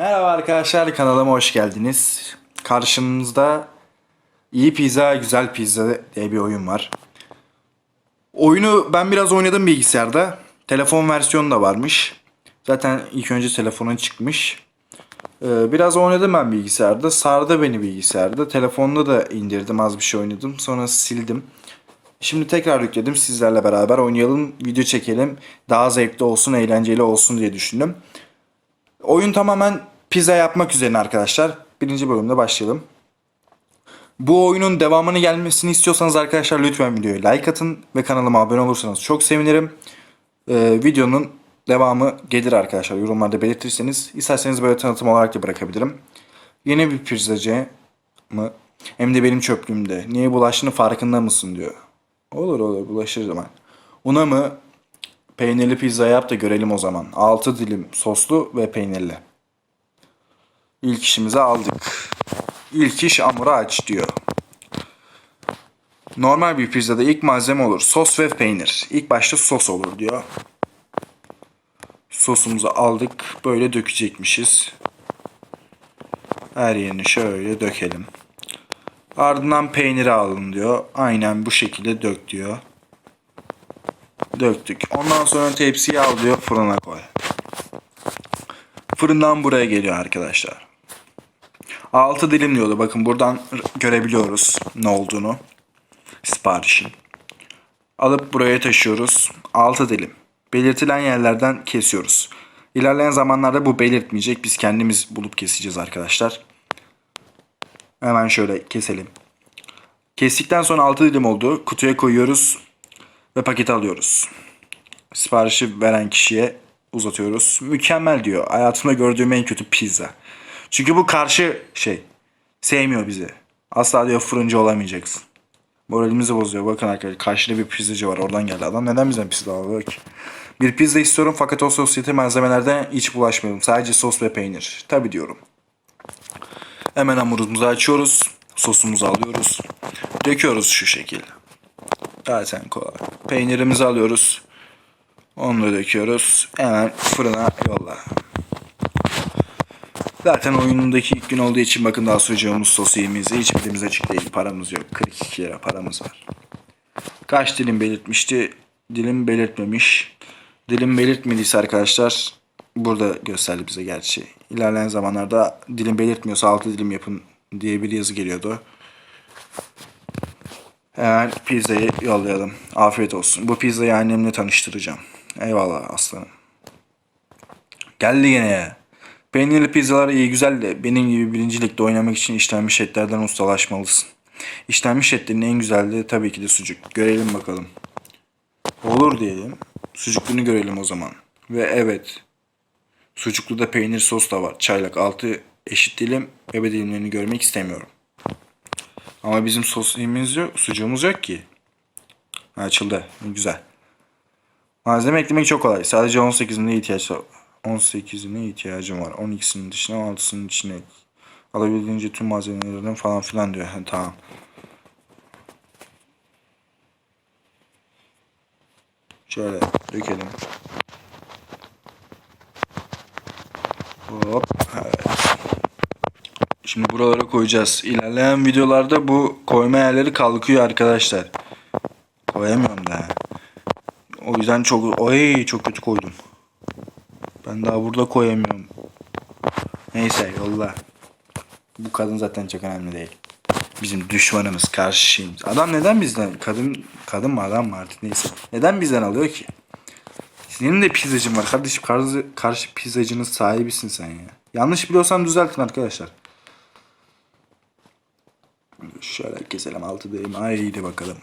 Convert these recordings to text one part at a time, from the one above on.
Merhaba arkadaşlar kanalıma hoş geldiniz. Karşınızda iyi pizza güzel pizza diye bir oyun var. Oyunu ben biraz oynadım bilgisayarda. Telefon versiyonu da varmış. Zaten ilk önce telefona çıkmış. Ee, biraz oynadım ben bilgisayarda. Sardı beni bilgisayarda. Telefonda da indirdim az bir şey oynadım. Sonra sildim. Şimdi tekrar yükledim. Sizlerle beraber oynayalım, video çekelim. Daha zevkli olsun, eğlenceli olsun diye düşündüm. Oyun tamamen pizza yapmak üzerine arkadaşlar. Birinci bölümde başlayalım. Bu oyunun devamını gelmesini istiyorsanız arkadaşlar lütfen videoya like atın ve kanalıma abone olursanız çok sevinirim. Ee, videonun devamı gelir arkadaşlar yorumlarda belirtirseniz. isterseniz böyle tanıtım olarak da bırakabilirim. Yeni bir pizzacı mı? Hem de benim çöplüğümde. Niye bulaştığını farkında mısın diyor. Olur olur bulaşır zaman. Una mı? Peynirli pizza yap da görelim o zaman. 6 dilim soslu ve peynirli. İlk işimizi aldık. İlk iş hamuru aç diyor. Normal bir pizzada ilk malzeme olur. Sos ve peynir. İlk başta sos olur diyor. Sosumuzu aldık. Böyle dökecekmişiz. Her yerini şöyle dökelim. Ardından peyniri alın diyor. Aynen bu şekilde dök diyor. Döktük. Ondan sonra tepsiyi al diyor fırına koy. Fırından buraya geliyor arkadaşlar. 6 dilim diyordu. Bakın buradan görebiliyoruz ne olduğunu. Siparişin. Alıp buraya taşıyoruz. 6 dilim. Belirtilen yerlerden kesiyoruz. İlerleyen zamanlarda bu belirtmeyecek. Biz kendimiz bulup keseceğiz arkadaşlar. Hemen şöyle keselim. Kestikten sonra 6 dilim oldu. Kutuya koyuyoruz ve paketi alıyoruz. Siparişi veren kişiye uzatıyoruz. Mükemmel diyor. Hayatımda gördüğüm en kötü pizza. Çünkü bu karşı şey. Sevmiyor bizi. Asla diyor fırıncı olamayacaksın. Moralimizi bozuyor. Bakın arkadaşlar karşıda bir pizzacı var. Oradan geldi adam. Neden bizden pizza alıyor ki? Bir pizza istiyorum fakat o sosyete malzemelerden hiç bulaşmayalım. Sadece sos ve peynir. Tabi diyorum. Hemen hamurumuzu açıyoruz. Sosumuzu alıyoruz. Döküyoruz şu şekilde. Zaten kolay. Peynirimizi alıyoruz. Onu da döküyoruz. Hemen fırına yolla. Zaten oyunundaki ilk gün olduğu için bakın daha sucuğumuz, sosiyemiz hiç bildiğimiz açık değil. Paramız yok. 42 lira paramız var. Kaç dilim belirtmişti? Dilim belirtmemiş. Dilim belirtmediyse arkadaşlar burada gösterdi bize gerçi. İlerleyen zamanlarda dilim belirtmiyorsa 6 dilim yapın diye bir yazı geliyordu. Hemen pizzayı yollayalım. Afiyet olsun. Bu pizzayı annemle tanıştıracağım. Eyvallah aslanım. Geldi yine ya. Peynirli pizzalar iyi güzel de benim gibi birinci ligde oynamak için işlenmiş etlerden ustalaşmalısın. İşlenmiş etlerin en güzelliği de tabii ki de sucuk. Görelim bakalım. Olur diyelim. Sucukluğunu görelim o zaman. Ve evet. Sucuklu da peynir sos da var. Çaylak altı eşit dilim. Bebe dilimlerini görmek istemiyorum. Ama bizim sosumuz yok, sucuğumuz yok ki. Açıldı. Güzel. Malzeme eklemek çok kolay. Sadece 18'ine ihtiyaç var. 18'ine ihtiyacım var. 12'sinin dışına 6'sının içine. Alabildiğince tüm malzemelerden falan filan diyor. Ha, tamam. Şöyle dökelim. Hop. Evet. Şimdi buralara koyacağız. İlerleyen videolarda bu koyma yerleri kalkıyor arkadaşlar. Koyamıyorum da. O yüzden çok oy çok kötü koydum. Ben daha burada koyamıyorum. Neyse yolla. Bu kadın zaten çok önemli değil. Bizim düşmanımız, karşıyımız. Adam neden bizden, kadın kadın mı adam mı artık neyse. Neden bizden alıyor ki? Senin de pizzacın var kardeşim. Karşı, karşı pizzacının sahibisin sen ya. Yanlış biliyorsam düzeltin arkadaşlar. Şöyle keselim altı deyim. Haydi bakalım.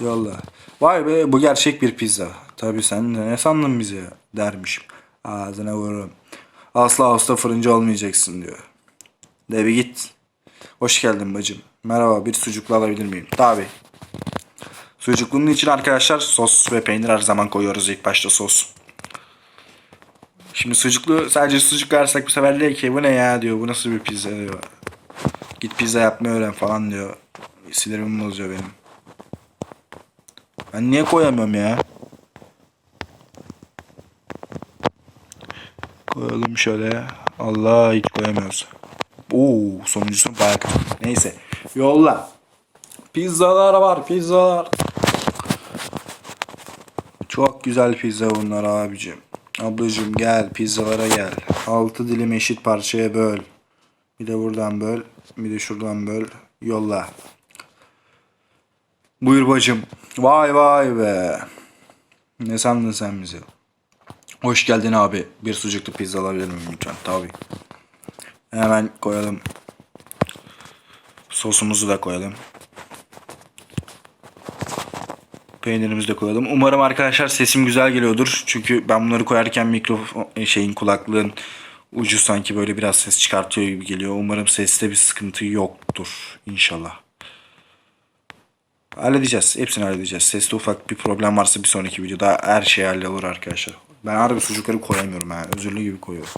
Yolla. Vay be bu gerçek bir pizza. Tabi sen de ne sandın bizi dermişim. Ağzına vururum. Asla usta fırıncı olmayacaksın diyor. De bir git. Hoş geldin bacım. Merhaba bir sucuklu alabilir miyim? Tabi. Sucuklunun için arkadaşlar sos ve peynir her zaman koyuyoruz ilk başta sos. Şimdi sucuklu sadece sucuk versak bu sefer diyor ki bu ne ya diyor bu nasıl bir pizza diyor. Git pizza yapmayı öğren falan diyor. Sinirimi bozuyor benim. Ben niye koyamıyorum ya? Koyalım şöyle. Allah hiç koyamıyoruz. Oo sonuncusu bayağı kötü. Neyse. Yolla. Pizzalar var pizzalar. Çok güzel pizza bunlar abicim. Ablacım gel pizzalara gel. 6 dilim eşit parçaya böl. Bir de buradan böl. Bir de şuradan böl. Yolla. Buyur bacım. Vay vay be. Ne sandın sen bizi? Hoş geldin abi. Bir sucuklu pizza alabilir miyim lütfen? Tabii. Hemen koyalım. Sosumuzu da koyalım. Peynirimizi de koyalım. Umarım arkadaşlar sesim güzel geliyordur. Çünkü ben bunları koyarken mikrofon şeyin kulaklığın ucu sanki böyle biraz ses çıkartıyor gibi geliyor. Umarım seste bir sıkıntı yoktur inşallah. Halledeceğiz. Hepsini halledeceğiz. Seste ufak bir problem varsa bir sonraki videoda her şey hallolur arkadaşlar. Ben harbi sucukları koyamıyorum ha. Özürlü gibi koyuyorum.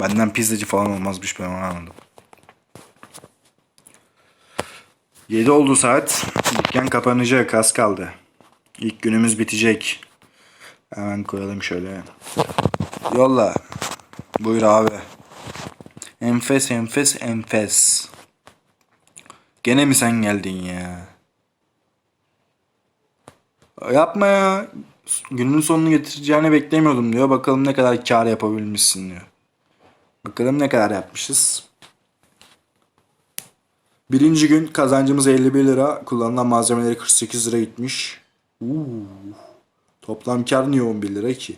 Benden pizzacı falan olmazmış ben onu anladım. 7 oldu saat. Dükkan kapanacak. Az kaldı. İlk günümüz bitecek. Hemen koyalım şöyle. Yolla. Buyur abi. Enfes enfes enfes. Gene mi sen geldin ya? Yapma ya. Günün sonunu getireceğini beklemiyordum diyor. Bakalım ne kadar kar yapabilmişsin diyor. Bakalım ne kadar yapmışız. Birinci gün kazancımız 51 lira. Kullanılan malzemeleri 48 lira gitmiş. Uuu. Toplam kar niye 11 lira ki?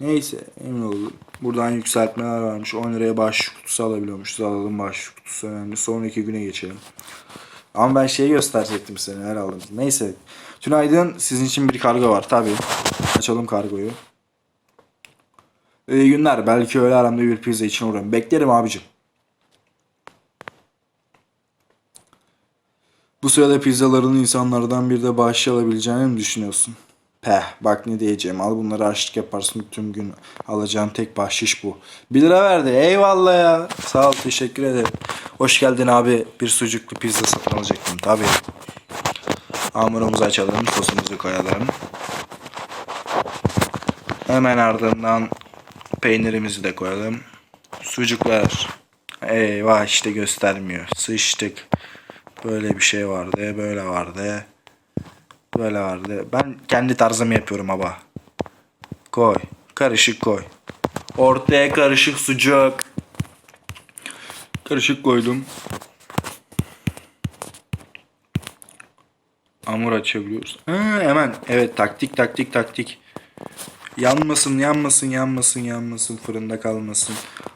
Neyse emin olun. Buradan yükseltmeler varmış. 10 liraya bağış kutusu alabiliyormuşuz. Alalım bağış kutusu önemli. Sonraki güne geçelim. Ama ben şeyi gösterecektim seni her aldım. Neyse. Tünaydın sizin için bir kargo var tabi. Açalım kargoyu. İyi günler. Belki öğle aramda bir pizza için uğrarım. Beklerim abicim. Bu sırada pizzaların insanlardan bir de bağış alabileceğini mi düşünüyorsun? Peh bak ne diyeceğim al bunları açlık yaparsın tüm gün alacağın tek bahşiş bu. 1 lira verdi eyvallah ya sağ ol teşekkür ederim. Hoş geldin abi bir sucuklu pizza satın alacaktım tabi. Hamurumuzu açalım sosumuzu koyalım. Hemen ardından peynirimizi de koyalım. Sucuklar. Eyvah işte göstermiyor. Sıçtık. Böyle bir şey vardı. Böyle vardı. Böyle vardı. Ben kendi tarzımı yapıyorum baba. Koy. Karışık koy. Ortaya karışık sucuk. Karışık koydum. Hamur açabiliyoruz. Ha, hemen. Evet taktik taktik taktik. Yanmasın yanmasın yanmasın yanmasın fırında kalmasın.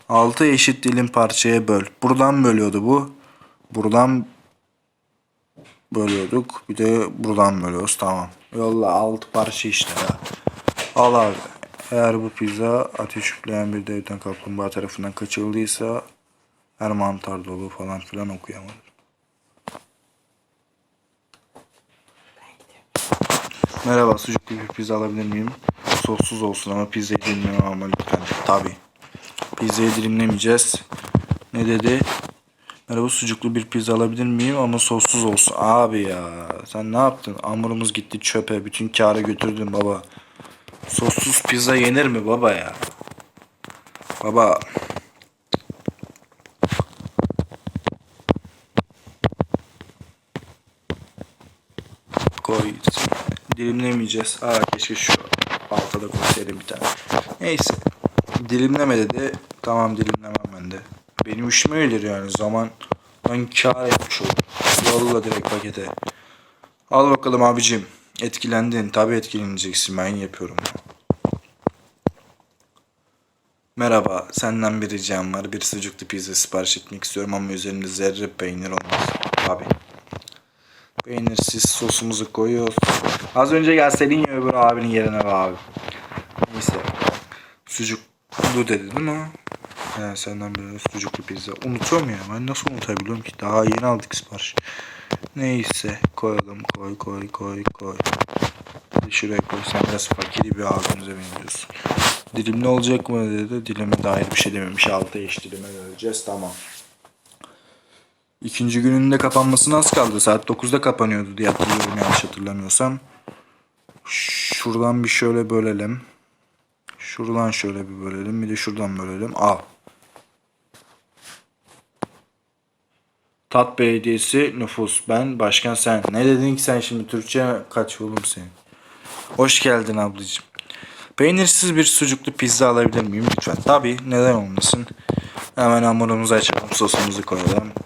6 eşit dilim parçaya böl. Buradan bölüyordu bu. Buradan bölüyorduk. Bir de buradan bölüyoruz. Tamam. Yolla 6 parça işte ya. Al abi. Eğer bu pizza ateş üfleyen bir devletten kaplumbağa tarafından kaçırıldıysa her mantar dolu falan filan okuyamadım. Merhaba sucuklu bir pizza alabilir miyim? Sossuz olsun ama pizzayı dilimlemem ama lütfen. Tabi. Pizzayı dilimlemeyeceğiz. Ne dedi? Merhaba sucuklu bir pizza alabilir miyim ama sossuz olsun. Abi ya sen ne yaptın? Hamurumuz gitti çöpe. Bütün kârı götürdün baba. Sossuz pizza yenir mi baba ya? Baba. Koy. Dilimlemeyeceğiz. Aa keşke şu altta da koysaydım bir tane. Neyse. Dilimleme dedi. Tamam dilimlemem ben de. Benim işim öyledir yani. Zaman ben kâr etmiş oldum. Yolla direkt pakete. Al bakalım abicim. Etkilendin. Tabii etkileneceksin. Ben yapıyorum. Merhaba. Senden bir ricam var. Bir sucuklu pizza sipariş etmek istiyorum ama üzerinde zerre peynir olmaz. Abi. Peynirsiz sosumuzu koyuyoruz. Az önce gelseydin ya öbür abinin yerine be abi. Neyse. Sucuklu dedi değil mi? He senden bir sucuklu pizza. Unutuyorum ya. Ben nasıl unutabiliyorum ki? Daha yeni aldık sipariş. Neyse. Koyalım. Koy koy koy koy. Şuraya koy. Sen biraz fakiri bir abimize benziyorsun. Dilimli olacak mı dedi. Dilime dair bir şey dememiş. Altı eş dilime vereceğiz. Tamam. İkinci gününde kapanmasına az kaldı. Saat 9'da kapanıyordu diye hatırlıyorum yanlış hatırlamıyorsam. Şuradan bir şöyle bölelim. Şuradan şöyle bir bölelim. Bir de şuradan bölelim. Al. Tat Belediyesi nüfus. Ben başkan sen. Ne dedin ki sen şimdi Türkçe kaç oğlum senin? Hoş geldin ablacığım. Peynirsiz bir sucuklu pizza alabilir miyim lütfen? Tabii neden olmasın. Hemen hamurumuzu açalım sosumuzu koyalım.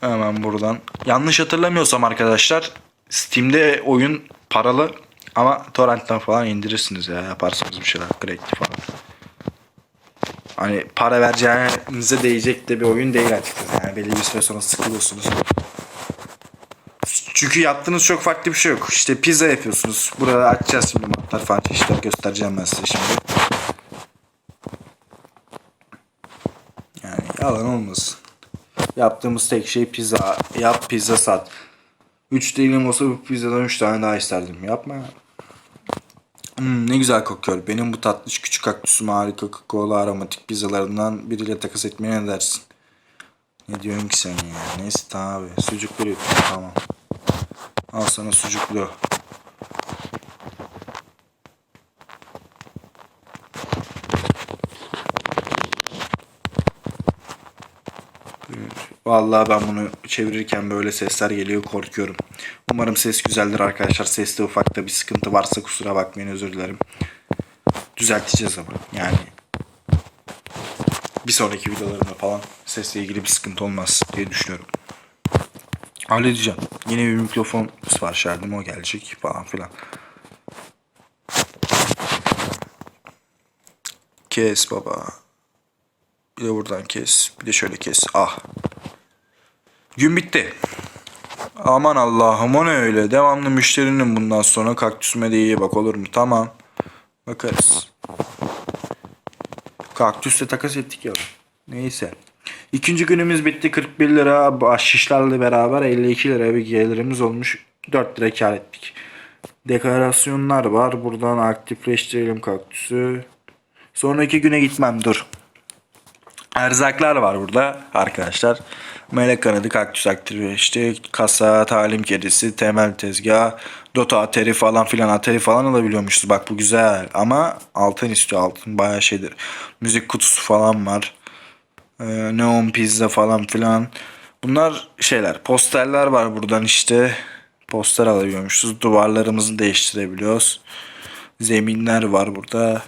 Hemen buradan. Yanlış hatırlamıyorsam arkadaşlar Steam'de oyun paralı ama torrentten falan indirirsiniz ya yaparsınız bir şeyler crackli falan. Hani para vereceğinize değecek de bir oyun değil açıkçası. Yani belli bir süre sonra sıkılıyorsunuz. Çünkü yaptığınız çok farklı bir şey yok. İşte pizza yapıyorsunuz. Burada açacağız şimdi matlar falan çeşitler göstereceğim ben size şimdi. Yani yalan olmasın. Yaptığımız tek şey pizza. Yap pizza sat. 3 dilim olsa bu pizzadan 3 tane daha isterdim. Yapma ya. Hmm, ne güzel kokuyor. Benim bu tatlış küçük kaktüsüm harika Coca-Cola aromatik pizzalarından biriyle takas etmeye ne dersin? Ne diyorsun ki sen ya? Neyse tamam abi. Sucuklu yapayım tamam. Al sana sucuklu. Vallahi ben bunu çevirirken böyle sesler geliyor korkuyorum. Umarım ses güzeldir arkadaşlar. Seste ufakta bir sıkıntı varsa kusura bakmayın özür dilerim. Düzelteceğiz ama yani. Bir sonraki videolarımda falan sesle ilgili bir sıkıntı olmaz diye düşünüyorum. Halledeceğim. Yine bir mikrofon sipariş verdim o gelecek falan filan. Kes baba. Bir de buradan kes. Bir de şöyle kes. Ah. Gün bitti. Aman Allah'ım o ne öyle. Devamlı müşterinin bundan sonra kaktüsüme de iyi bak olur mu? Tamam. Bakarız. Kaktüsle takas ettik ya. Neyse. İkinci günümüz bitti. 41 lira bahşişlerle beraber 52 lira bir gelirimiz olmuş. 4 lira kar ettik. Dekorasyonlar var. Buradan aktifleştirelim kaktüsü. Sonraki güne gitmem dur. Erzaklar var burada arkadaşlar. Melek kanadı, kaktüs aktifleşti, kasa, talim kedisi, temel tezgah, dota ateri falan filan ateri falan alabiliyormuşuz. Bak bu güzel ama altın istiyor altın bayağı şeydir. Müzik kutusu falan var. Ee, neon pizza falan filan. Bunlar şeyler posterler var buradan işte. Poster alabiliyormuşuz. Duvarlarımızı değiştirebiliyoruz. Zeminler var burada.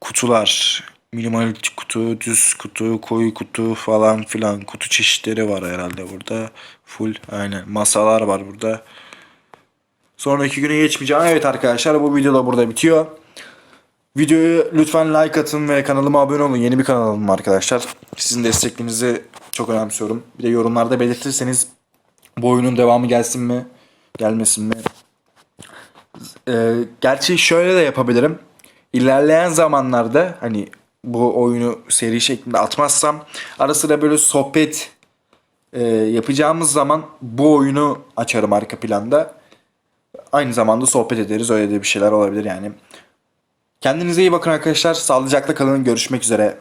Kutular. Minimalist kutu, düz kutu, koyu kutu falan filan. Kutu çeşitleri var herhalde burada. Full aynen. Masalar var burada. Sonraki güne geçmeyeceğim. Evet arkadaşlar bu video da burada bitiyor. Videoyu lütfen like atın ve kanalıma abone olun. Yeni bir kanalım arkadaşlar. Sizin desteklerinizi çok önemsiyorum. Bir de yorumlarda belirtirseniz bu oyunun devamı gelsin mi? Gelmesin mi? Ee, gerçi şöyle de yapabilirim. İlerleyen zamanlarda hani bu oyunu seri şeklinde atmazsam ara sıra böyle sohbet e, yapacağımız zaman bu oyunu açarım arka planda. Aynı zamanda sohbet ederiz. Öyle de bir şeyler olabilir yani. Kendinize iyi bakın arkadaşlar. Sağlıcakla kalın. Görüşmek üzere.